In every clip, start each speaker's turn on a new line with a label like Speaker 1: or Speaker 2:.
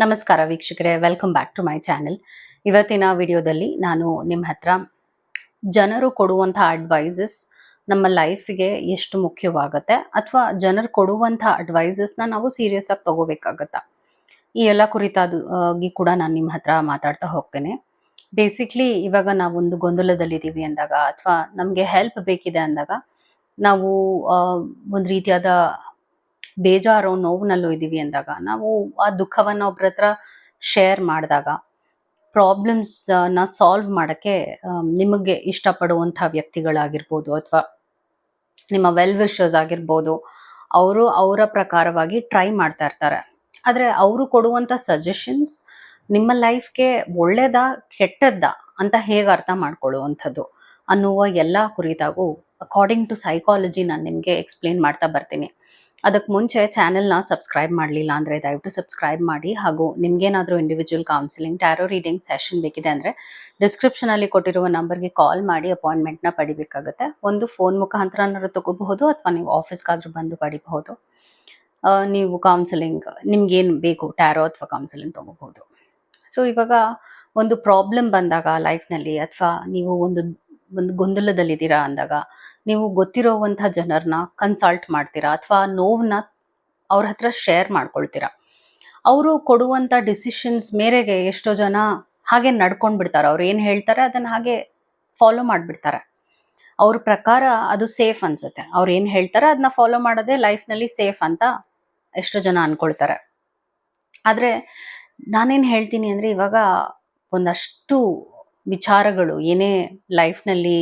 Speaker 1: ನಮಸ್ಕಾರ ವೀಕ್ಷಕರೇ welcome back to my channel ಇವತ್ತಿನ ವಿಡಿಯೋದಲ್ಲಿ ನಾನು ನಿಮ್ಮ ಹತ್ರ ಜನರು ಕೊಡುವಂಥ ಅಡ್ವೈಸಸ್ ನಮ್ಮ ಲೈಫಿಗೆ ಎಷ್ಟು ಮುಖ್ಯವಾಗುತ್ತೆ ಅಥವಾ ಜನರು ಕೊಡುವಂಥ ಅಡ್ವೈಸಸ್ನ ನಾವು ಸೀರಿಯಸ್ ಆಗಿ ತಗೋಬೇಕಾಗತ್ತಾ? ಈ ಎಲ್ಲ ಕುರಿತಾಗಿ ಕೂಡ ನಾನು ನಿಮ್ಮ ಹತ್ರ ಮಾತಾಡ್ತಾ ಹೋಗ್ತೇನೆ. ಬೇಸಿಕ್ಲಿ ಇವಾಗ ನಾವೊಂದು ಗೊಂದಲದಲ್ಲಿದ್ದೀವಿ ಅಂದಾಗ ಅಥವಾ ನಮಗೆ ಹೆಲ್ಪ್ ಬೇಕಿದೆ ಅಂದಾಗ ನಾವು ಒಂದು ರೀತಿಯಾದ ಬೇಜಾರು ನೋವಿನಲ್ಲೂ ಇದ್ದೀವಿ ಅಂದಾಗ ನಾವು ಆ ದುಃಖವನ್ನು ಒಬ್ರ ಹತ್ರ ಶೇರ್ ಮಾಡಿದಾಗ ಪ್ರಾಬ್ಲಮ್ಸ್ನ ಸಾಲ್ವ್ ಮಾಡೋಕ್ಕೆ ನಿಮಗೆ ಇಷ್ಟಪಡುವಂಥ ವ್ಯಕ್ತಿಗಳಾಗಿರ್ಬೋದು ಅಥವಾ ನಿಮ್ಮ ವೆಲ್ ವಿಶರ್ಸ್ ಆಗಿರ್ಬೋದು, ಅವರು ಅವರ ಪ್ರಕಾರವಾಗಿ ಟ್ರೈ ಮಾಡ್ತಾ ಇರ್ತಾರೆ. ಆದರೆ ಅವರು ಕೊಡುವಂಥ ಸಜೆಷನ್ಸ್ ನಿಮ್ಮ ಲೈಫ್ಗೆ ಒಳ್ಳೇದಾ, ಕೆಟ್ಟದ್ದಾ ಅಂತ ಹೇಗೆ ಅರ್ಥ ಮಾಡ್ಕೊಳ್ಳುವಂಥದ್ದು ಅನ್ನುವ ಎಲ್ಲ ಕುರಿತಾಗೂ ಅಕಾರ್ಡಿಂಗ್ ಟು ಸೈಕಾಲಜಿ ನಾನು ನಿಮಗೆ ಎಕ್ಸ್ಪ್ಲೇನ್ ಮಾಡ್ತಾ ಬರ್ತೀನಿ. ಅದಕ್ಕೆ ಮುಂಚೆ ಚಾನೆಲ್ನ ಸಬ್ಸ್ಕ್ರೈಬ್ ಮಾಡಲಿಲ್ಲ ಅಂದರೆ ದಯವಿಟ್ಟು ಸಬ್ಸ್ಕ್ರೈಬ್ ಮಾಡಿ. ಹಾಗೂ ನಿಮ್ಗೇನಾದರೂ individual counselling tarot reading session ಬೇಕಿದೆ ಅಂದರೆ ಡಿಸ್ಕ್ರಿಪ್ಷನಲ್ಲಿ ಕೊಟ್ಟಿರುವ ನಂಬರ್ಗೆ ಕಾಲ್ ಮಾಡಿ ಅಪಾಯಿಂಟ್ಮೆಂಟ್ನ ಪಡಿಬೇಕಾಗುತ್ತೆ. ಒಂದು ಫೋನ್ ಮುಖಾಂತರನಾದ್ರು ತಗೋಬಹುದು ಅಥವಾ ನೀವು ಆಫೀಸ್ಗಾದರೂ ಬಂದು ಪಡಿಬಹುದು. ನೀವು ಕೌನ್ಸಿಲಿಂಗ್ ನಿಮ್ಗೇನು ಬೇಕು ಟ್ಯಾರೋ ಅಥವಾ ಕೌನ್ಸಿಲಿಂಗ್ ತಗೋಬಹುದು. ಸೊ ಇವಾಗ ಒಂದು ಪ್ರಾಬ್ಲಮ್ ಬಂದಾಗ ಲೈಫ್ನಲ್ಲಿ ಅಥವಾ ನೀವು ಒಂದು ಒಂದು ಗೊಂದಲದಲ್ಲಿದ್ದೀರಾ ಅಂದಾಗ ನೀವು ಗೊತ್ತಿರೋವಂಥ ಜನರನ್ನ ಕನ್ಸಲ್ಟ್ ಮಾಡ್ತೀರಾ ಅಥವಾ ನೋವನ್ನ ಅವ್ರ ಹತ್ರ ಶೇರ್ ಮಾಡ್ಕೊಳ್ತೀರಾ? ಅವರು ಕೊಡುವಂಥ ಡಿಸಿಷನ್ಸ್ ಮೇರೆಗೆ ಎಷ್ಟೋ ಜನ ಹಾಗೆ ನಡ್ಕೊಂಡು ಬಿಡ್ತಾರೆ ಅವ್ರು ಏನು ಹೇಳ್ತಾರೆ ಅದನ್ನು ಹಾಗೆ ಫಾಲೋ ಮಾಡಿಬಿಡ್ತಾರೆ. ಅವ್ರ ಪ್ರಕಾರ ಅದು ಸೇಫ್ ಅನ್ಸುತ್ತೆ. ಅವ್ರು ಏನು ಹೇಳ್ತಾರೆ ಅದನ್ನ ಫಾಲೋ ಮಾಡೋದೇ ಲೈಫ್ನಲ್ಲಿ ಸೇಫ್ ಅಂತ ಎಷ್ಟೋ ಜನ ಅನ್ಕೊಳ್ತಾರೆ. ಆದರೆ ನಾನೇನು ಹೇಳ್ತೀನಿ ಅಂದರೆ ಇವಾಗ ಒಂದಷ್ಟು ವಿಚಾರಗಳು ಏನೇ ಲೈಫ್ನಲ್ಲಿ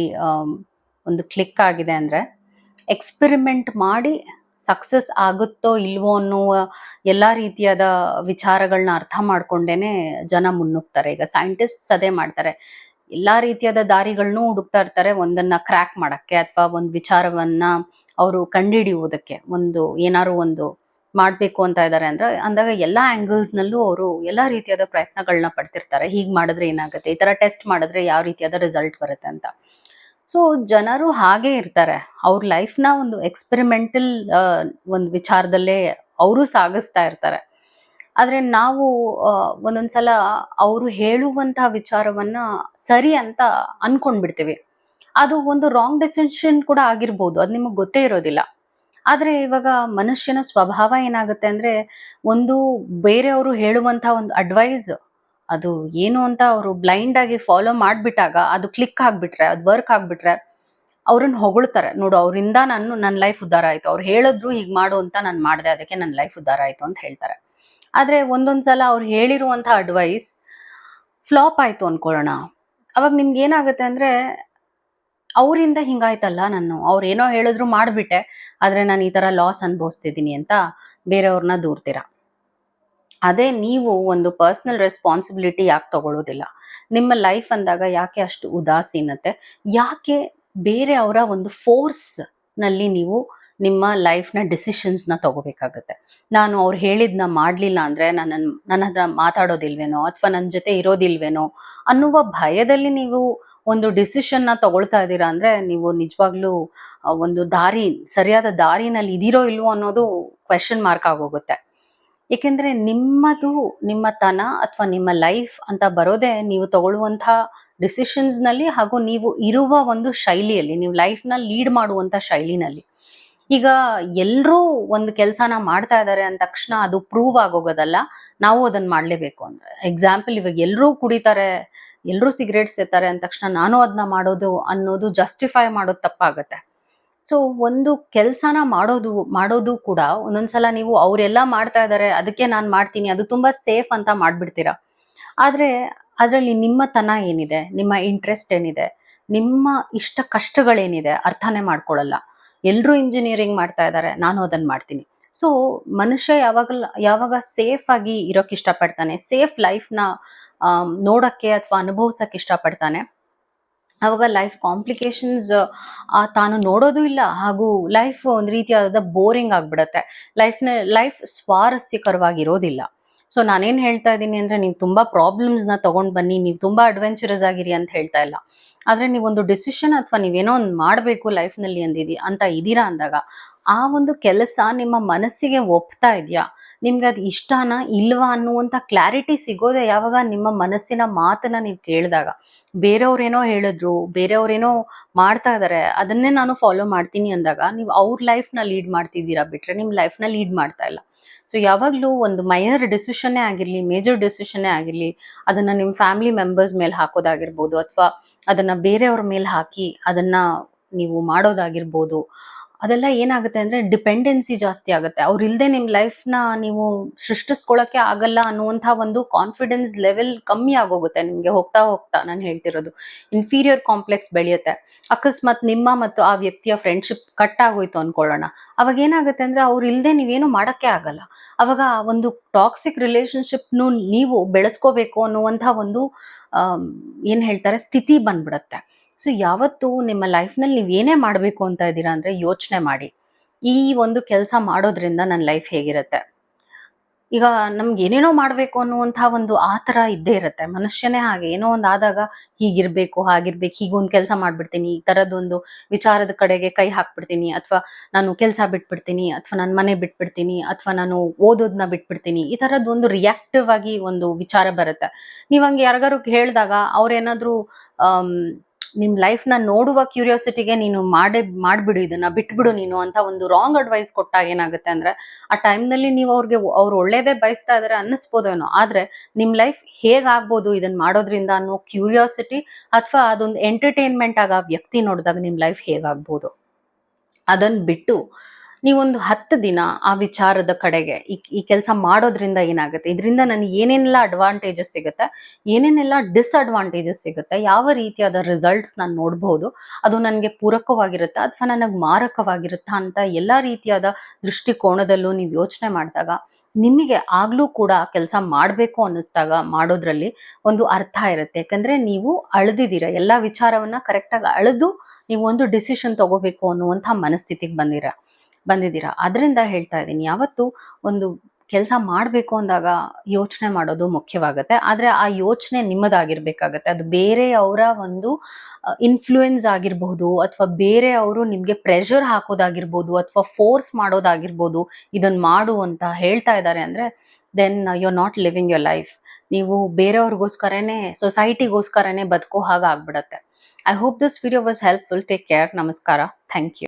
Speaker 1: ಒಂದು ಕ್ಲಿಕ್ ಆಗಿದೆ ಅಂದರೆ ಎಕ್ಸ್ಪೆರಿಮೆಂಟ್ ಮಾಡಿ ಸಕ್ಸಸ್ ಆಗುತ್ತೋ ಇಲ್ವೋ ಅನ್ನುವ ಎಲ್ಲ ರೀತಿಯಾದ ವಿಚಾರಗಳನ್ನ ಅರ್ಥ ಮಾಡ್ಕೊಂಡೇನೆ ಜನ ಮುನ್ನುಗ್ತಾರೆ. ಈಗ ಸೈಂಟಿಸ್ಟ್ಸ್ ಅದೇ ಮಾಡ್ತಾರೆ. ಎಲ್ಲ ರೀತಿಯಾದ ದಾರಿಗಳನ್ನೂ ಹುಡುಕ್ತಾ ಇರ್ತಾರೆ. ಒಂದನ್ನ ಕ್ರ್ಯಾಕ್ ಮಾಡಕ್ಕೆ ಅಥವಾ ಒಂದು ವಿಚಾರವನ್ನ ಅವರು ಕಂಡುಹಿಡಿಯುವುದಕ್ಕೆ. ಒಂದು ಏನಾದ್ರು ಒಂದು ಮಾಡಬೇಕು ಅಂತ ಇದ್ದಾರೆ ಅಂದ್ರೆ ಅಂದಾಗ ಎಲ್ಲ ಆ್ಯಂಗಲ್ಸ್ನಲ್ಲೂ ಅವರು ಎಲ್ಲ ರೀತಿಯಾದ ಪ್ರಯತ್ನಗಳನ್ನ ಪಡ್ತಿರ್ತಾರೆ. ಹೀಗೆ ಮಾಡಿದ್ರೆ ಏನಾಗುತ್ತೆ? ಈ ಥರ ಟೆಸ್ಟ್ ಮಾಡಿದ್ರೆ ಯಾವ ರೀತಿಯಾದ ರಿಸಲ್ಟ್ ಬರುತ್ತೆ ಅಂತ. ಸೊ ಜನರು ಹಾಗೆ ಇರ್ತಾರೆ. ಅವ್ರ ಲೈಫ್ನ ಒಂದು ಎಕ್ಸ್ಪೆರಿಮೆಂಟಲ್ ಒಂದು ವಿಚಾರದಲ್ಲೇ ಅವರು ಸಾಗಿಸ್ತಾ ಇರ್ತಾರೆ. ಆದರೆ ನಾವು ಒಂದೊಂದು ಸಲ ಅವರು ಹೇಳುವಂತಹ ವಿಚಾರವನ್ನು ಸರಿ ಅಂತ ಅಂದ್ಕೊಂಡ್ಬಿಡ್ತೀವಿ ಅದು ಒಂದು ರಾಂಗ್ ಡೆಸಿಷನ್ ಕೂಡ ಆಗಿರ್ಬೋದು. ಅದು ನಿಮಗೆ ಗೊತ್ತೇ ಇರೋದಿಲ್ಲ. ಆದರೆ ಇವಾಗ ಮನುಷ್ಯನ ಸ್ವಭಾವ ಏನಾಗುತ್ತೆ ಅಂದರೆ, ಒಂದು ಬೇರೆಯವರು ಹೇಳುವಂಥ ಒಂದು ಅಡ್ವೈಸ್ ಅದು ಏನು ಅಂತ ಅವರು ಬ್ಲೈಂಡ್ ಆಗಿ ಫಾಲೋ ಮಾಡಿಬಿಟ್ಟಾಗ ಅದು ಕ್ಲಿಕ್ ಆಗಿಬಿಟ್ರೆ, ಅದು ವರ್ಕ್ ಆಗಿಬಿಟ್ರೆ ಅವ್ರನ್ನ ಹೊಗಳ್ತಾರೆ. ನೋಡು, ಅವರಿಂದ ನಾನು ನನ್ನ ಲೈಫ್ ಉದ್ಧಾರ ಆಯಿತು. ಅವ್ರು ಹೇಳಿದ್ರು ಹೀಗೆ ಮಾಡು ಅಂತ ನಾನು ಮಾಡಿದೆ, ಅದಕ್ಕೆ ನನ್ನ ಲೈಫ್ ಉದ್ಧಾರ ಆಯಿತು ಅಂತ ಹೇಳ್ತಾರೆ. ಆದರೆ ಒಂದೊಂದು ಸಲ ಅವ್ರು ಹೇಳಿರುವಂಥ ಅಡ್ವೈಸ್ ಫ್ಲಾಪ್ ಆಯಿತು ಅಂದ್ಕೊಳ್ಳೋಣ ಅವಾಗ ನಿಮ್ಗೆ ಏನಾಗುತ್ತೆ ಅಂದರೆ ಅವರಿಂದ ಹಿಂಗಾಯ್ತಲ್ಲ ನಾನು. ಅವ್ರು ಏನೋ ಹೇಳಿದ್ರು ಮಾಡಿಬಿಟ್ಟೆ, ಆದರೆ ನಾನು ಈ ಥರ ಲಾಸ್ ಅನುಭವಿಸ್ತಿದ್ದೀನಿ ಅಂತ ಬೇರೆಯವ್ರನ್ನ ದೂರ್ತೀರ? ಅದೇ ನೀವು ಒಂದು ಪರ್ಸ್ನಲ್ ರೆಸ್ಪಾನ್ಸಿಬಿಲಿಟಿ ಯಾಕೆ ತಗೊಳ್ಳೋದಿಲ್ಲ ನಿಮ್ಮ ಲೈಫ್ ಅಂದಾಗ ಯಾಕೆ ಅಷ್ಟು ಉದಾಸೀನತೆ? ಯಾಕೆ ಬೇರೆ ಅವರ ಒಂದು ಫೋರ್ಸ್ನಲ್ಲಿ ನೀವು ನಿಮ್ಮ ಲೈಫ್ನ ಡಿಸಿಷನ್ಸ್ನ ತಗೋಬೇಕಾಗತ್ತೆ? ನಾನು ಅವ್ರು ಹೇಳಿದ್ನ ಮಾಡಲಿಲ್ಲ ಅಂದರೆ ನನ್ನ ನನ್ನ ಹತ್ರ ಮಾತಾಡೋದಿಲ್ವೇನೋ ಅಥವಾ ನನ್ನ ಜೊತೆ ಇರೋದಿಲ್ವೇನೋ ಅನ್ನುವ ಭಯದಲ್ಲಿ ನೀವು ಒಂದು ಡಿಸಿಷನ್ನ ತಗೊಳ್ತಾ ಇದ್ದೀರಾ ಅಂದರೆ ನೀವು ನಿಜವಾಗ್ಲೂ ಒಂದು ದಾರಿ, ಸರಿಯಾದ ದಾರಿನಲ್ಲಿ ಇದ್ದೀರೋ ಇಲ್ವೋ ಅನ್ನೋದು ಕ್ವೆಶನ್ ಮಾರ್ಕ್ ಆಗೋಗುತ್ತೆ. ಏಕೆಂದರೆ ನಿಮ್ಮದು, ನಿಮ್ಮ ತನ ಅಥವಾ ನಿಮ್ಮ ಲೈಫ್ ಅಂತ ಬರೋದೇ ನೀವು ತಗೊಳ್ಳುವಂಥ ಡಿಸಿಷನ್ಸ್ನಲ್ಲಿ ಹಾಗೂ ನೀವು ಇರುವ ಒಂದು ಶೈಲಿಯಲ್ಲಿ, ನೀವು ಲೈಫ್ನ ಲೀಡ್ ಮಾಡುವಂಥ ಶೈಲಿನಲ್ಲಿ. ಈಗ ಎಲ್ಲರೂ ಒಂದು ಕೆಲಸನ ಮಾಡ್ತಾ ಇದ್ದಾರೆ ಅಂದ ತಕ್ಷಣ ಅದು ಪ್ರೂವ್ ಆಗೋಗೋದಲ್ಲ, ನಾವು ಅದನ್ನ ಮಾಡಲೇಬೇಕು ಅಂದರೆ. ಎಕ್ಸಾಂಪಲ್ ಇವಾಗ ಎಲ್ಲರೂ ಕುಡಿತಾರೆ ಎಲ್ಲರೂ ಸಿಗರೇಟ್ಸ್ ಸೇತಾರೆ ಅಂದ ತಕ್ಷಣ ನಾನು ಅದನ್ನ ಮಾಡೋದು ಅನ್ನೋದು ಜಸ್ಟಿಫೈ ಮಾಡೋದು ತಪ್ಪಾಗತ್ತೆ. ಸೊ ಒಂದು ಕೆಲಸನ ಮಾಡೋದು ಮಾಡೋದು ಕೂಡ ಒಂದೊಂದ್ಸಲ ನೀವು ಅವರೆಲ್ಲ ಮಾಡ್ತಾ ಇದ್ದಾರೆ ಅದಕ್ಕೆ ನಾನು ಮಾಡ್ತೀನಿ, ಅದು ತುಂಬಾ ಸೇಫ್ ಅಂತ ಮಾಡ್ಬಿಡ್ತೀರಾ? ಆದರೆ, ಅದರಲ್ಲಿ ನಿಮ್ಮ ತನ ಏನಿದೆ? ನಿಮ್ಮ ಇಂಟ್ರೆಸ್ಟ್ ಏನಿದೆ? ನಿಮ್ಮ ಇಷ್ಟ ಕಷ್ಟಗಳೇನಿದೆ? ಅರ್ಥನೇ ಮಾಡ್ಕೊಳ್ಳಲ್ಲ ಎಲ್ಲರೂ ಇಂಜಿನಿಯರಿಂಗ್ ಮಾಡ್ತಾ ಇದ್ದಾರೆ ನಾನು ಅದನ್ನ ಮಾಡ್ತೀನಿ. ಸೊ ಮನುಷ್ಯ ಯಾವಾಗ ಯಾವಾಗ ಸೇಫ್ ಆಗಿ ಇರೋಕೆ ಇಷ್ಟಪಡ್ತಾನೆ ಸೇಫ್ ಲೈಫ್ನ ನೋಡೋಕ್ಕೆ ಅಥವಾ ಅನುಭವಿಸೋಕೆ ಇಷ್ಟಪಡ್ತಾನೆ ಅವಾಗ ಲೈಫ್ ಕಾಂಪ್ಲಿಕೇಶನ್ಸ್ ತಾನು ನೋಡೋದು ಇಲ್ಲ. ಹಾಗೂ ಲೈಫ್ ಒಂದು ರೀತಿಯಾದ ಬೋರಿಂಗ್ ಆಗಿಬಿಡತ್ತೆ. ಲೈಫ್ನ ಲೈಫ್ ಸ್ವಾರಸ್ಯಕರವಾಗಿರೋದಿಲ್ಲ. ಸೊ ನಾನೇನು ಹೇಳ್ತಾ ಇದ್ದೀನಿ ಅಂದರೆ ನೀವು ತುಂಬ ಪ್ರಾಬ್ಲಮ್ಸ್ನ ತೊಗೊಂಡು ಬನ್ನಿ. ನೀವು ತುಂಬ ಅಡ್ವೆಂಚರಸ್ ಆಗಿರಿ ಅಂತ ಹೇಳ್ತಾ ಇಲ್ಲ. ಆದರೆ ನೀವೊಂದು ಡಿಸಿಷನ್ ಅಥವಾ ನೀವೇನೋ ಒಂದು ಮಾಡಬೇಕು ಲೈಫ್ನಲ್ಲಿ ಅಂದಿದ್ದೀರಿ ಅಂತ ಇದ್ದೀರಾ ಅಂದಾಗ, ಆ ಒಂದು ಕೆಲಸ ನಿಮ್ಮ ಮನಸ್ಸಿಗೆ ಒಪ್ತಾ ಇದೆಯಾ? ನಿಮ್ಗೆ ಅದು ಇಷ್ಟನಾ ಇಲ್ವಾ ಅನ್ನುವಂಥ ಕ್ಲಾರಿಟಿ ಸಿಗೋದೇ ಯಾವಾಗ ನಿಮ್ಮ ಮನಸ್ಸಿನ ಮಾತನ್ನ ನೀವು ಕೇಳಿದಾಗ. ಬೇರೆಯವ್ರೇನೋ ಹೇಳಿದ್ರು, ಬೇರೆಯವ್ರೇನೋ ಮಾಡ್ತಾ ಇದ್ದಾರೆ ಅದನ್ನೇ ನಾನು ಫಾಲೋ ಮಾಡ್ತೀನಿ ಅಂದಾಗ ನೀವು ಅವ್ರ ಲೈಫ್ನ ಲೀಡ್ ಮಾಡ್ತಿದ್ದೀರಾ ಬಿಟ್ರೆ ನಿಮ್ಮ ಲೈಫ್ನ ಲೀಡ್ ಮಾಡ್ತಾ ಇಲ್ಲ. ಸೊ ಯಾವಾಗಲೂ ಒಂದು ಮೈನರ್ ಡಿಸಿಷನ್ನೇ ಆಗಿರಲಿ ಮೇಜರ್ ಡಿಸಿಷನ್ನೇ ಆಗಿರಲಿ, ಅದನ್ನ ನಿಮ್ಮ ಫ್ಯಾಮಿಲಿ ಮೆಂಬರ್ಸ್ ಮೇಲೆ ಹಾಕೋದಾಗಿರ್ಬೋದು ಅಥವಾ ಅದನ್ನ ಬೇರೆಯವ್ರ ಮೇಲೆ ಹಾಕಿ ಅದನ್ನ ನೀವು ಮಾಡೋದಾಗಿರ್ಬೋದು. ಅದೆಲ್ಲ ಏನಾಗುತ್ತೆ ಅಂದ್ರೆ ಡಿಪೆಂಡೆನ್ಸಿ ಜಾಸ್ತಿ ಆಗುತ್ತೆ. ಅವ್ರು ಇಲ್ಲದೆ ನಿಮ್ಮ ಲೈಫ್ನ ನೀವು ಸೃಷ್ಟಿಸ್ಕೊಳ್ಳೋಕೆ ಆಗಲ್ಲ ಅನ್ನುವಂಥ ಒಂದು ಕಾನ್ಫಿಡೆನ್ಸ್ ಲೆವೆಲ್ ಕಮ್ಮಿ ಆಗೋಗುತ್ತೆ ನಿಮಗೆ ಹೋಗ್ತಾ ಹೋಗ್ತಾ ನಾನು ಹೇಳ್ತಿರೋದು. ಇನ್ಫೀರಿಯರ್ ಕಾಂಪ್ಲೆಕ್ಸ್ ಬೆಳೆಯುತ್ತೆ. ಅಕಸ್ಮಾತ್ ನಿಮ್ಮ ಮತ್ತು ಆ ವ್ಯಕ್ತಿಯ ಫ್ರೆಂಡ್ಶಿಪ್ ಕಟ್ ಆಗೋಯ್ತು ಅನ್ಕೊಳ್ಳೋಣ. ಅವಾಗ ಏನಾಗುತ್ತೆ ಅಂದ್ರೆ ಅವ್ರು ಇಲ್ಲದೆ ನೀವೇನು ಮಾಡಕ್ಕೆ ಆಗಲ್ಲ. ಅವಾಗ ಒಂದು ಟಾಕ್ಸಿಕ್ ರಿಲೇಶನ್ಶಿಪ್ನು ನೀವು ಬೆಳೆಸ್ಕೋಬೇಕು ಅನ್ನುವಂಥ ಒಂದು ಏನ್ ಹೇಳ್ತಾರೆ, ಸ್ಥಿತಿ ಬಂದ್ಬಿಡತ್ತೆ. ಸೊ ಯಾವತ್ತು ನಿಮ್ಮ ಲೈಫ್ನಲ್ಲಿ ನೀವು ಏನೇ ಮಾಡಬೇಕು ಅಂತ ಇದ್ದೀರಾ ಅಂದ್ರೆ ಯೋಚನೆ ಮಾಡಿ. ಈ ಒಂದು ಕೆಲಸ ಮಾಡೋದ್ರಿಂದ ನನ್ನ ಲೈಫ್ ಹೇಗಿರುತ್ತೆ? ಈಗ ನಮ್ಗೆ ಏನೇನೋ ಮಾಡಬೇಕು ಅನ್ನುವಂಥ ಒಂದು ಆ ಥರ ಇದ್ದೇ ಇರುತ್ತೆ. ಮನುಷ್ಯನೇ ಹಾಗೆ. ಏನೋ ಒಂದು ಆದಾಗ ಹೀಗಿರ್ಬೇಕು, ಹಾಗಿರ್ಬೇಕು ಹೀಗೊಂದು ಕೆಲಸ ಮಾಡ್ಬಿಡ್ತೀನಿ, ಈ ಥರದ್ದೊಂದು ವಿಚಾರದ ಕಡೆಗೆ ಕೈ ಹಾಕ್ಬಿಡ್ತೀನಿ, ಅಥವಾ ನಾನು ಕೆಲಸ ಬಿಟ್ಬಿಡ್ತೀನಿ, ಅಥವಾ ನನ್ನ ಮನೆ ಬಿಟ್ಬಿಡ್ತೀನಿ, ಅಥವಾ ನಾನು ಓದೋದನ್ನ ಬಿಟ್ಬಿಡ್ತೀನಿ, ಈ ಥರದ್ದೊಂದು ರಿಯಾಕ್ಟಿವ್ ಆಗಿ ಒಂದು ವಿಚಾರ ಬರುತ್ತೆ. ನೀವು ಹಂಗೆ ಯಾರಿಗಾರು ಹೇಳಿದಾಗ ಅವ್ರೇನಾದ್ರೂ ಲೈಫ್ ಲೈಫ್ನ ನೋಡುವ ಕ್ಯೂರಿಯಾಸಿಟಿಗೆ ನೀನು ಮಾಡೇ, ಮಾಡ್ಬಿಡು ಇದನ್ನ, ಬಿಟ್ಬಿಡು ನೀನು ಅಂತ ಒಂದು ರಾಂಗ್ ಅಡ್ವೈಸ್ ಕೊಟ್ಟಾಗ ಏನಾಗುತ್ತೆ ಅಂದ್ರೆ, ಆ ಟೈಮ್ನಲ್ಲಿ ನೀವು ಅವ್ರಿಗೆ, ಅವ್ರು ಒಳ್ಳೇದೇ ಬಯಸ್ತಾ ಇದಾರೆ ಅನ್ನಿಸ್ಬೋದೇನೋ ಆದ್ರೆ ನಿಮ್ ಲೈಫ್ ಹೇಗಾಗ್ಬೋದು ಇದನ್ನ ಮಾಡೋದ್ರಿಂದ ಅನ್ನೋ ಕ್ಯೂರಿಯಾಸಿಟಿ ಅಥವಾ ಅದೊಂದು ಎಂಟರ್ಟೈನ್ಮೆಂಟ್ ಆಗ ವ್ಯಕ್ತಿ ನೋಡಿದಾಗ ನಿಮ್ ಲೈಫ್ ಹೇಗಾಗ್ಬೋದು? ಅದನ್ನ ಬಿಟ್ಟು ನೀವೊಂದು ಹತ್ತು ದಿನ ಆ ವಿಚಾರದ ಕಡೆಗೆ ಈ ಈ ಕೆಲಸ ಮಾಡೋದ್ರಿಂದ ಏನಾಗುತ್ತೆ? ಇದರಿಂದ ನನಗೆ ಏನೇನೆಲ್ಲ ಅಡ್ವಾಂಟೇಜಸ್ ಸಿಗುತ್ತೆ? ಏನೇನೆಲ್ಲ ಡಿಸ್ಅಡ್ವಾಂಟೇಜಸ್ ಸಿಗುತ್ತೆ? ಯಾವ ರೀತಿಯಾದ ರಿಸಲ್ಟ್ಸ್ ನಾನು ನೋಡ್ಬೋದು? ಅದು ನನಗೆ ಪೂರಕವಾಗಿರುತ್ತಾ ಅಥವಾ ನನಗೆ ಮಾರಕವಾಗಿರುತ್ತಾ ಅಂತ ಎಲ್ಲ ರೀತಿಯಾದ ದೃಷ್ಟಿಕೋನದಲ್ಲೂ ನೀವು ಯೋಚನೆ ಮಾಡಿದಾಗ, ನಿಮಗೆ ಆಗ್ಲೂ ಕೂಡ ಕೆಲಸ ಮಾಡಬೇಕು ಅನ್ನಿಸ್ದಾಗ ಮಾಡೋದ್ರಲ್ಲಿ ಒಂದು ಅರ್ಥ ಇರುತ್ತೆ. ಯಾಕಂದರೆ ನೀವು ಅಳೆದಿದ್ದೀರ, ಎಲ್ಲ ವಿಚಾರವನ್ನ ಕರೆಕ್ಟಾಗಿ ಅಳೆದು ನೀವು ಒಂದು ಡಿಸಿಷನ್ ತಗೋಬೇಕು ಅನ್ನುವಂಥ ಮನಸ್ಥಿತಿಗೆ ಬಂದಿರ. ಬಂದಿದ್ದೀರಾ? ಅದರಿಂದ ಹೇಳ್ತಾ ಇದ್ದೀನಿ. ಯಾವತ್ತು ಒಂದು ಕೆಲಸ ಮಾಡಬೇಕು ಅಂದಾಗ ಯೋಚನೆ ಮಾಡೋದು ಮುಖ್ಯವಾಗುತ್ತೆ. ಆದರೆ ಆ ಯೋಚನೆ ನಿಮ್ಮದಾಗಿರ್ಬೇಕಾಗತ್ತೆ. ಅದು ಬೇರೆಯವರ ಒಂದು ಇನ್ಫ್ಲೂಯೆನ್ಸ್ ಆಗಿರ್ಬೋದು ಅಥವಾ ಬೇರೆಯವರು ನಿಮಗೆ ಪ್ರೆಷರ್ ಹಾಕೋದಾಗಿರ್ಬೋದು ಅಥವಾ ಫೋರ್ಸ್ ಮಾಡೋದಾಗಿರ್ಬೋದು ಇದನ್ನ ಮಾಡು ಅಂತ ಹೇಳ್ತಾ ಇದ್ದಾರೆ ಅಂದರೆ then you are not living your life ನೀವು ಬೇರೆಯವ್ರಿಗೋಸ್ಕರನೇ ಸೊಸೈಟಿಗೋಸ್ಕರನೇ ಬದುಕೋ ಹಾಗೆ ಆಗ್ಬಿಡತ್ತೆ I hope this video was helpful take care ನಮಸ್ಕಾರ. Thank you